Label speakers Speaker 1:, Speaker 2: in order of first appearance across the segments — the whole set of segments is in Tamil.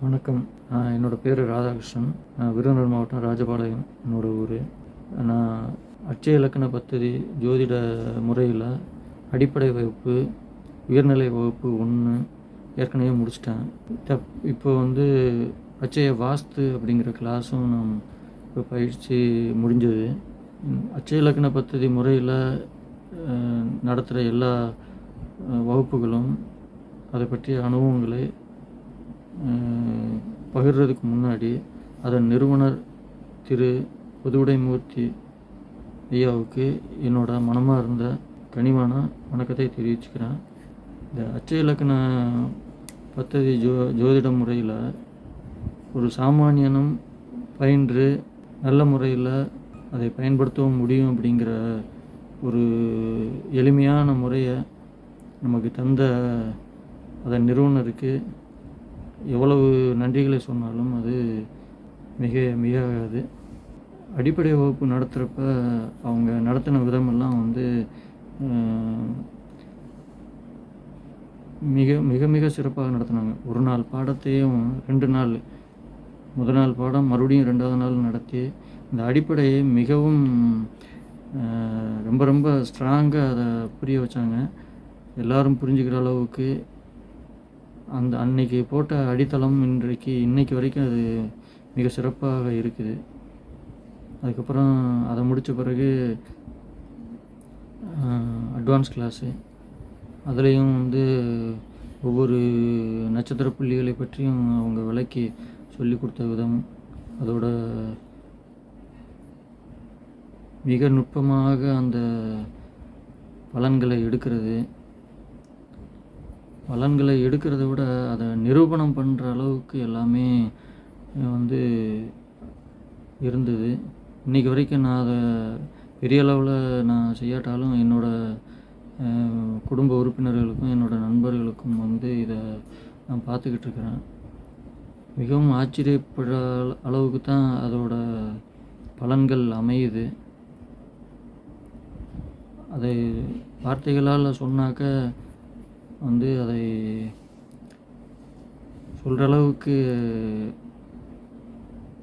Speaker 1: வணக்கம். என்னோடய பேர் ராதாகிருஷ்ணன். நான் விருதுநகர் மாவட்டம் ராஜபாளையம் என்னோடய ஊர். நான் அட்சய இலக்கண பத்ததி ஜோதிட முறையில் அடிப்படை வகுப்பு உயர்நிலை வகுப்பு ஒன்று ஏற்கனவே முடிச்சிட்டேன். தப் இப்போ வந்து அச்சய வாஸ்து அப்படிங்கிற கிளாஸும் நான் இப்போ பயிற்சி முடிஞ்சது. அச்சய இலக்கண பத்ததி முறையில் நடத்துகிற எல்லா வகுப்புகளும் அதை பற்றிய அனுபவங்களை பகிர்றதுக்கு முன்னாடி அதன் நிறுவனர் திரு புதுவுடைமூர்த்தி ஐயாவுக்கு என்னோட மனமார்ந்த கனிவான வணக்கத்தை தெரிவிச்சுக்கிறேன். இந்த அச்ச இலக்கண பத்ததி ஜோ ஜோதிட முறையில் ஒரு சாமானியனும் பயின்று நல்ல முறையில் அதை பயன்படுத்தவும் முடியும் அப்படிங்கிற ஒரு எளிமையான முறையை நமக்கு தந்த அதன் நிறுவனருக்கு எவ்வளவு நன்றிகளை சொன்னாலும் அது மிக மிகாது அடிப்படை வகுப்பு நடத்துகிறப்ப அவங்க நடத்தின விதமெல்லாம் வந்து மிக மிக மிக சிறப்பாக நடத்தினாங்க. ஒரு நாள் பாடத்தையும் ரெண்டு நாள் முதல் நாள் பாடம் மறுபடியும் ரெண்டாவது நாள் நடத்தி இந்த அடிப்படையை மிகவும் ரொம்ப ரொம்ப ஸ்ட்ராங்காக அதை புரிய வச்சாங்க. எல்லாரும் புரிஞ்சுக்கிற அளவுக்கு அந்த அன்னைக்கு போட்ட அடித்தளம் இன்றைக்கு இன்னைக்கு வரைக்கும் அது மிக சிறப்பாக இருக்குது. அதுக்கப்புறம் அதை முடித்த பிறகு அட்வான்ஸ் கிளாஸு அதுலேயும் வந்து ஒவ்வொரு நட்சத்திர புள்ளிகளை பற்றியும் அவங்க விளக்கி சொல்லி கொடுத்த விதம். அதோட மிக நுட்பமாக அந்த பலன்களை எடுக்கிறது. பலன்களை எடுக்கிறத விட அதை நிரூபணம் பண்ணுற அளவுக்கு எல்லாமே வந்து இருந்தது. இன்றைக்கி வரைக்கும் நான் அதை பெரிய அளவில் நான் செய்யாட்டாலும் என்னோடய குடும்ப உறுப்பினர்களுக்கும் என்னோடய நண்பர்களுக்கும் வந்து இதை நான் பார்த்துக்கிட்டு இருக்கிறேன். மிகவும் ஆச்சரியப்படுற அளவுக்கு தான் அதோட பலன்கள் அமையுது. அதை வார்த்தைகளால் சொன்னாக்க வந்து அதை சொல்கிற அளவுக்கு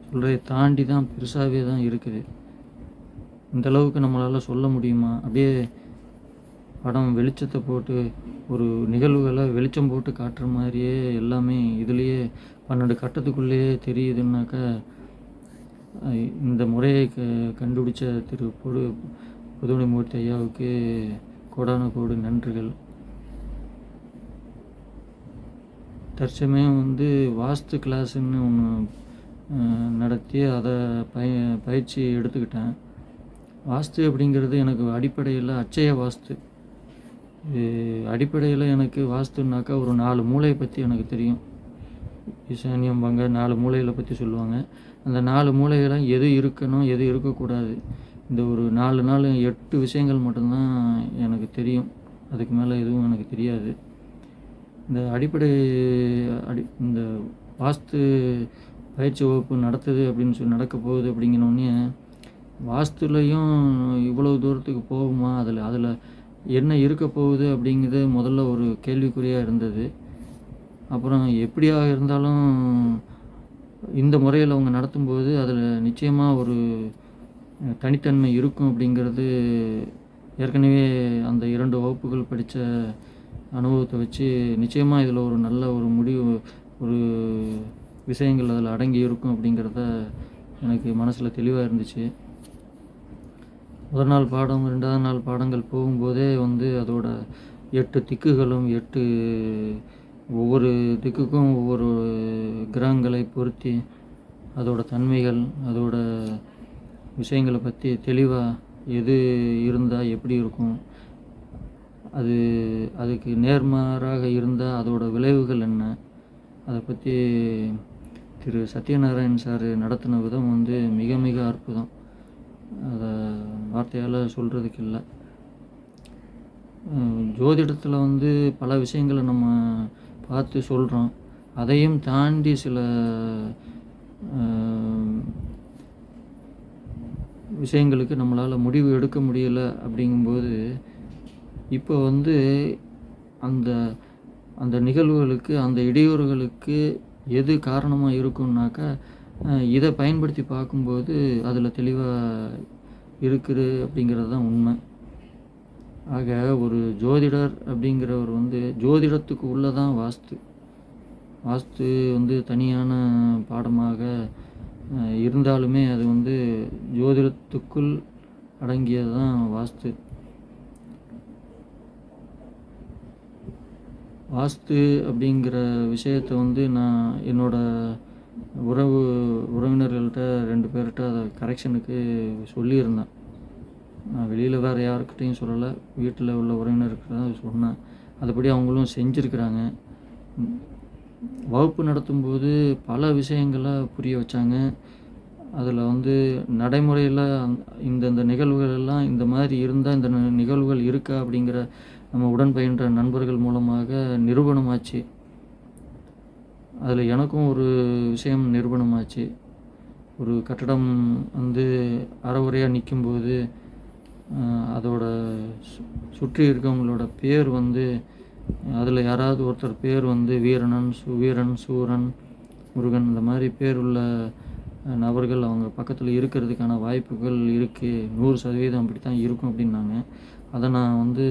Speaker 1: சொல்கிறதை தாண்டி தான் பெருசாகவே தான் இருக்குது. இந்த அளவுக்கு நம்மளால் சொல்ல முடியுமா? அப்படியே படம் வெளிச்சத்தை போட்டு ஒரு நிகழ்வுகளை வெளிச்சம் போட்டு காட்டுற மாதிரியே எல்லாமே இதுலேயே பன்னெண்டு கட்டத்துக்குள்ளேயே தெரியுதுன்னாக்கா இந்த முறையை க கண்டுபிடிச்ச திரு பொது புதுமணிமூர்த்தி ஐயாவுக்கு கோடான கோடு நன்றிகள். தற்சமயம் வந்து வாஸ்து கிளாஸுன்னு ஒன்று நடத்தி அதை பய பயிற்சி எடுத்துக்கிட்டேன். வாஸ்து அப்படிங்கிறது எனக்கு அடிப்படையில் அச்சய வாஸ்து. அடிப்படையில் எனக்கு வாஸ்துனாக்கா ஒரு நாலு மூளையை பற்றி எனக்கு தெரியும். ஈசானியம் நாலு மூளைகளை பற்றி சொல்லுவாங்க. அந்த நாலு மூலைகளை எது இருக்கணும் எது இருக்கக்கூடாது இந்த ஒரு நாலு நாள் எட்டு விஷயங்கள் மட்டும்தான் எனக்கு தெரியும். அதுக்கு மேலே எதுவும் எனக்கு தெரியாது. இந்த அடிப்படை அடி இந்த வாஸ்து பயிற்சி வகுப்பு நடத்துது அப்படின்னு சொல்லி நடக்க போகுது அப்படிங்கினோடனே வாஸ்துலையும் இவ்வளவு தூரத்துக்கு போகுமா? அதில் அதில் என்ன இருக்க போகுது அப்படிங்கிறது முதல்ல ஒரு கேள்விக்குறியாக இருந்தது. அப்புறம் எப்படியாக இருந்தாலும் இந்த முறையில் அவங்க நடத்தும்போது அதில் நிச்சயமாக ஒரு தனித்தன்மை இருக்கும் அப்படிங்கிறது ஏற்கனவே அந்த இரண்டு வகுப்புகள் படித்த அனுபவத்தை வச்சு நிச்சயமாக இதில் ஒரு நல்ல ஒரு முடிவு ஒரு விஷயங்கள் அதில் அடங்கி இருக்கும் அப்படிங்கிறத எனக்கு மனசில் தெளிவாக இருந்துச்சு. முதல் நாள் பாடம் ரெண்டாவது நாள் பாடங்கள் போகும்போதே வந்து அதோட எட்டு திக்குகளும் எட்டு ஒவ்வொரு திக்குக்கும் ஒவ்வொரு கிரகங்களை பொருத்தி அதோட தன்மைகள் அதோட விஷயங்களை பற்றி தெளிவாக எது இருந்தால் எப்படி இருக்கும் அது அதுக்கு நேர்மாறாக இருந்தால் அதோட விளைவுகள் என்ன? அதை பற்றி திரு சத்யநாராயண் சார் நடத்தின விதம் வந்து மிக மிக அற்புதம். அதை வார்த்தையால் சொல்கிறதுக்கு இல்லை. ஜோதிடத்தில் வந்து பல விஷயங்களை நம்ம பார்த்து சொல்கிறோம் அதையும் தாண்டி சில விஷயங்களுக்கு நம்மளால் முடிவு எடுக்க முடியலை அப்படிங்கும்போது இப்போ வந்து அந்த அந்த நிகழ்வுகளுக்கு அந்த இடையூறுகளுக்கு எது காரணமாக இருக்கும்னாக்கா இதை பயன்படுத்தி பார்க்கும்போது அதில் தெளிவாக இருக்குது அப்படிங்கிறது தான் உண்மை. ஆக ஒரு ஜோதிடர் அப்படிங்கிறவர் வந்து ஜோதிடத்துக்கு உள்ளே தான் வாஸ்து. வாஸ்து வந்து தனியான பாடமாக இருந்தாலுமே அது வந்து ஜோதிடத்துக்குள் அடங்கியது தான் வாஸ்து. வாஸ்து அப்படிங்கிற விஷயத்தை வந்து நான் என்னோட உறவு உறவினர்கள்ட்ட ரெண்டு பேர்கிட்ட அதை கரெக்ஷனுக்கு சொல்லியிருந்தேன். நான் வெளியில் வேறு யாருக்கிட்டையும் சொல்லலை. வீட்டில் உள்ள உறவினர்கிட்ட தான் சொன்னேன். அதுபடி அவங்களும் செஞ்சுருக்கிறாங்க. வகுப்பு நடத்தும்போது பல விஷயங்களை புரிய வச்சாங்க. அதில் வந்து நடைமுறையில் இந்தந்த நிகழ்வுகள் எல்லாம் இந்த மாதிரி இருந்தால் இந்த நிகழ்வுகள் இருக்கா அப்படிங்கிற நம்ம உடன் பயின்ற நண்பர்கள் மூலமாக நிரூபணமாச்சு. அதில் எனக்கும் ஒரு விஷயம் நிரூபணமாச்சு. ஒரு கட்டடம் வந்து அறவுரையாக நிற்கும்போது அதோட சு- சுற்றி இருக்கவங்களோட பேர் வந்து அதில் யாராவது ஒருத்தர் பேர் வந்து வீரனன் சுவீரன் சூரன் முருகன் இந்த மாதிரி பேர் உள்ள நபர்கள் அவங்க பக்கத்தில் இருக்கிறதுக்கான வாய்ப்புகள் இருக்குது நூறு சதவீதம் அப்படி தான் இருக்கும் அப்படின்னாங்க. அதை நான் வந்து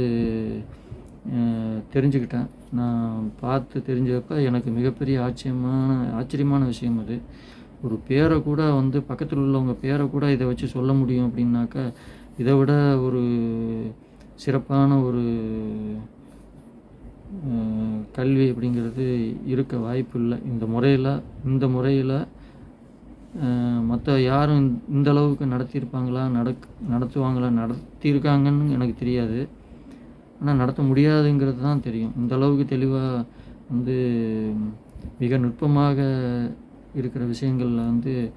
Speaker 1: தெரிஞ்சுக்கிட்டேன். நான் பார்த்து தெரிஞ்சப்ப எனக்கு மிகப்பெரிய ஆச்சரியமான ஆச்சரியமான விஷயம் அது. ஒரு பேரை கூட வந்து பக்கத்தில் உள்ளவங்க பேரை கூட இதை வச்சு சொல்ல முடியும் அப்படின்னாக்கா இதை விட ஒரு சிறப்பான ஒரு கல்வி அப்படிங்கிறது இருக்க வாய்ப்பு இல்லை. இந்த முறையில் இந்த முறையில் மற்ற யாரும் இந்த- அளவுக்கு நடத்தியிருப்பாங்களா? நடக் நடத்துவாங்களா? நடத்தியிருக்காங்கன்னு எனக்கு தெரியாது. ஆனால் நடத்த முடியாதுங்கிறது தான் தெரியும். இந்த அளவுக்கு தெளிவாக வந்து மிக நுட்பமாக இருக்கிற விஷயங்களில் வந்து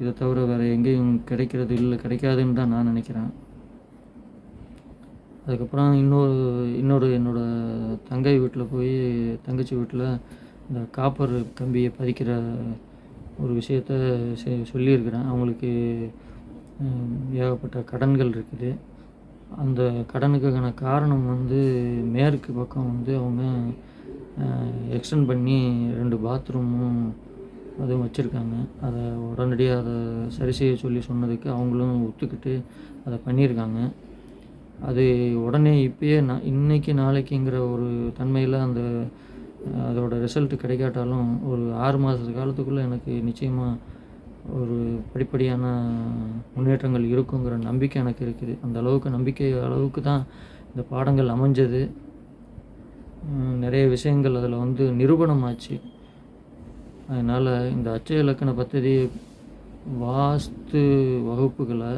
Speaker 1: இதை தவிர வேறு எங்கேயும் கிடைக்கிறது இல்லை கிடைக்காதுன்னு தான் நான் நினைக்கிறேன். அதுக்கப்புறம் இன்னொரு இன்னொரு என்னோட தங்கை வீட்டில் போய் தங்கச்சி வீட்டில் இந்த காப்பர் கம்பியை பதிக்கிற ஒரு விஷயத்த சொல்லியிருக்கிறேன். அவங்களுக்கு ஏகப்பட்ட கடன்கள் இருக்குது. அந்த கடனுக்கான காரணம் வந்து மேற்கு பக்கம் வந்து அவங்க எக்ஸ்டெண்ட் பண்ணி ரெண்டு பாத்ரூமும் அதுவும் வச்சுருக்காங்க. அதை உடனடியாக அதை சரி செய்ய சொல்லி சொன்னதுக்கு அவங்களும் ஒத்துக்கிட்டு அதை பண்ணியிருக்காங்க. அது உடனே இப்பயே நான் இன்னைக்கு நாளைக்குங்கிற ஒரு தன்மையில் அந்த அதோட ரிசல்ட் கிடைக்காட்டாலும் ஒரு ஆறு மாத காலத்துக்குள்ளே எனக்கு நிச்சயமாக ஒரு படிப்படியான முன்னேற்றங்கள் இருக்குங்கிற நம்பிக்கை எனக்கு இருக்குது. அந்த அளவுக்கு நம்பிக்கை அளவுக்கு தான் இந்த பாடங்கள் அமைஞ்சது. நிறைய விஷயங்கள் அதில் வந்து நிரூபணமாச்சு. அதனால் இந்த அச்ச இலக்கண பத்ததி வாஸ்து வகுப்புகளை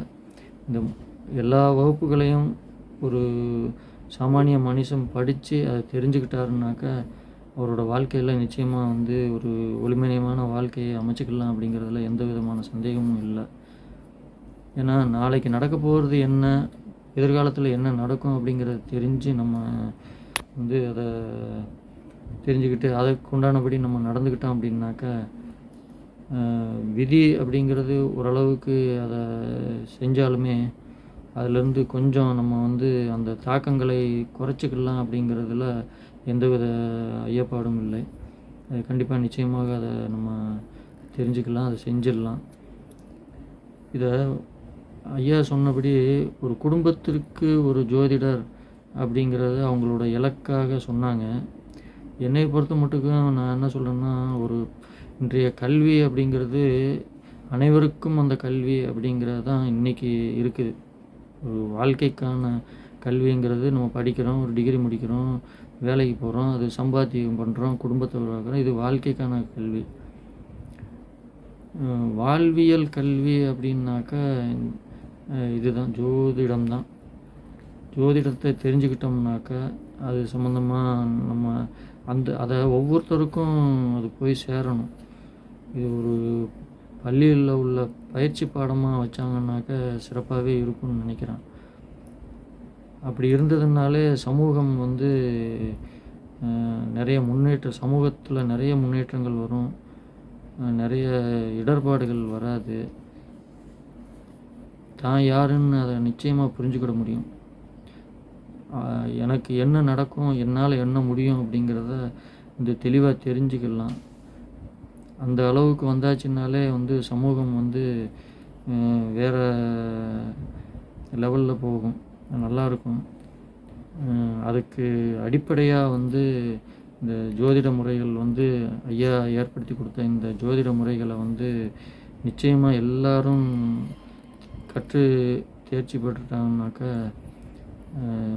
Speaker 1: இந்த எல்லா வகுப்புகளையும் ஒரு சாமானிய மனுஷன் படித்து அதை தெரிஞ்சுக்கிட்டாருனாக்கா அவரோட வாழ்க்கையில் நிச்சயமாக வந்து ஒரு ஒளிமயமான வாழ்க்கையை அமைச்சிக்கலாம் அப்படிங்கிறதுல எந்த விதமான சந்தேகமும் இல்லை. ஏன்னா நாளைக்கு நடக்க போகிறது என்ன எதிர்காலத்தில் என்ன நடக்கும் அப்படிங்கிறத தெரிஞ்சு நம்ம வந்து அதை தெரிஞ்சுக்கிட்டு அதுக்கு உண்டானபடி நம்ம நடந்துக்கிட்டோம் அப்படின்னாக்கா விதி அப்படிங்கிறது ஓரளவுக்கு அதை செஞ்சாலுமே அதிலிருந்து கொஞ்சம் நம்ம வந்து அந்த தாக்கங்களை குறைச்சிக்கலாம் அப்படிங்கிறதுல எந்தவித ஐயப்பாடும் இல்லை. அது கண்டிப்பாக நிச்சயமாக அதை நம்ம தெரிஞ்சுக்கலாம் அதை செஞ்சிடலாம். இதை ஐயா சொன்னபடி ஒரு குடும்பத்திற்கு ஒரு ஜோதிடர் அப்படிங்கிறத அவங்களோட இலக்காக சொன்னாங்க. என்னை பொறுத்த மட்டுக்கும் நான் என்ன சொல்கிறேன்னா ஒரு இன்றைய கல்வி அப்படிங்கிறது அனைவருக்கும் அந்த கல்வி அப்படிங்கிறது தான் இன்றைக்கி இருக்குது. ஒரு வாழ்க்கைக்கான கல்விங்கிறது நம்ம படிக்கிறோம் ஒரு டிகிரி முடிக்கிறோம் வேலைக்கு போகிறோம் அது சம்பாத்தியம் பண்ணுறோம் குடும்பத்தை உருவாக்குறோம் இது வாழ்க்கைக்கான கல்வி. வாழ்வியல் கல்வி அப்படின்னாக்கா இதுதான் ஜோதிடம் தான் ஜோதிடத்தை தெரிஞ்சுக்கிட்டோம்னாக்கா அது சம்மந்தமாக நம்ம அந்த அதை ஒவ்வொருத்தருக்கும் அது போய் சேரணும். இது ஒரு பள்ளியில் உள்ள பயிற்சி பாடமாக வச்சாங்கன்னாக்கா சிறப்பாகவே இருக்கும்னு நினைக்கிறேன். அப்படி இருந்ததுனாலே சமூகம் வந்து நிறைய முன்னேற்ற சமூகத்தில் நிறைய முன்னேற்றங்கள் வரும். நிறைய இடர்பாடுகள் வராது. தான் யாருன்னு அதை நிச்சயமாக புரிஞ்சுக்கிட முடியும். எனக்கு என்ன நடக்கும் என்னால் என்ன முடியும் அப்படிங்கிறத இந்த தெளிவாக தெரிஞ்சுக்கலாம். அந்த அளவுக்கு வந்தாச்சுனாலே வந்து சமூகம் வந்து வேறு லெவலில் போகும். நல்லாயிருக்கும். அதுக்கு அடிப்படையாக வந்து இந்த ஜோதிட முறைகள் வந்து ஐயா ஏற்படுத்தி கொடுத்த இந்த ஜோதிட முறைகளை வந்து நிச்சயமாக எல்லாரும் கற்று தேர்ச்சி பெற்றுட்டாங்கனாக்கா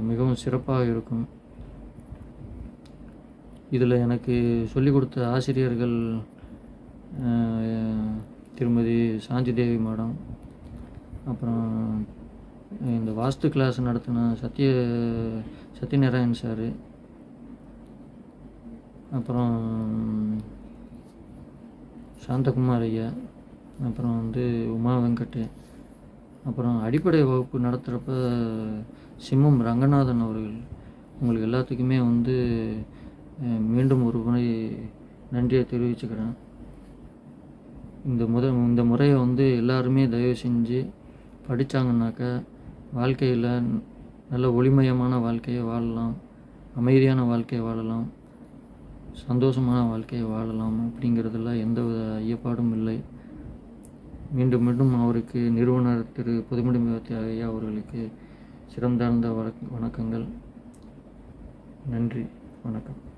Speaker 1: மிகவும் சிறப்பாக இருக்கும். இதில் எனக்கு சொல்லிக் கொடுத்த ஆசிரியர்கள் திருமதி சாந்தி தேவி மேடம் அப்புறம் இந்த வாஸ்து கிளாஸ் நடத்தின சத்ய சத்யநாராயண் சார் அப்புறம் சாந்தகுமார் ஐயா. அப்புறம் வந்து உமா வெங்கட் அப்புறம் அடிப்படை வகுப்பு நடத்துகிறப்ப சிம்மம் ரங்கநாதன் அவர்கள். உங்களுக்கு எல்லாத்துக்குமே வந்து மீண்டும் ஒரு முறை நன்றியை தெரிவிச்சுக்கிறேன். இந்த முத இந்த முறையை வந்து எல்லாருமே தயவு செஞ்சு படித்தாங்கன்னாக்கா வாழ்க்கையில் நல்ல ஒளிமயமான வாழ்க்கையை வாழலாம் அமைதியான வாழ்க்கையை வாழலாம் சந்தோஷமான வாழ்க்கையை வாழலாம் அப்படிங்கிறதுல எந்தவித ஐயப்பாடும் இல்லை. மீண்டும் மீண்டும் அவருக்கு நிறுவனர் திரு புதுமுடிமூர்த்தி ஐயா அவர்களுக்கு சிறந்தார்ந்த வணக் வணக்கங்கள். நன்றி வணக்கம்.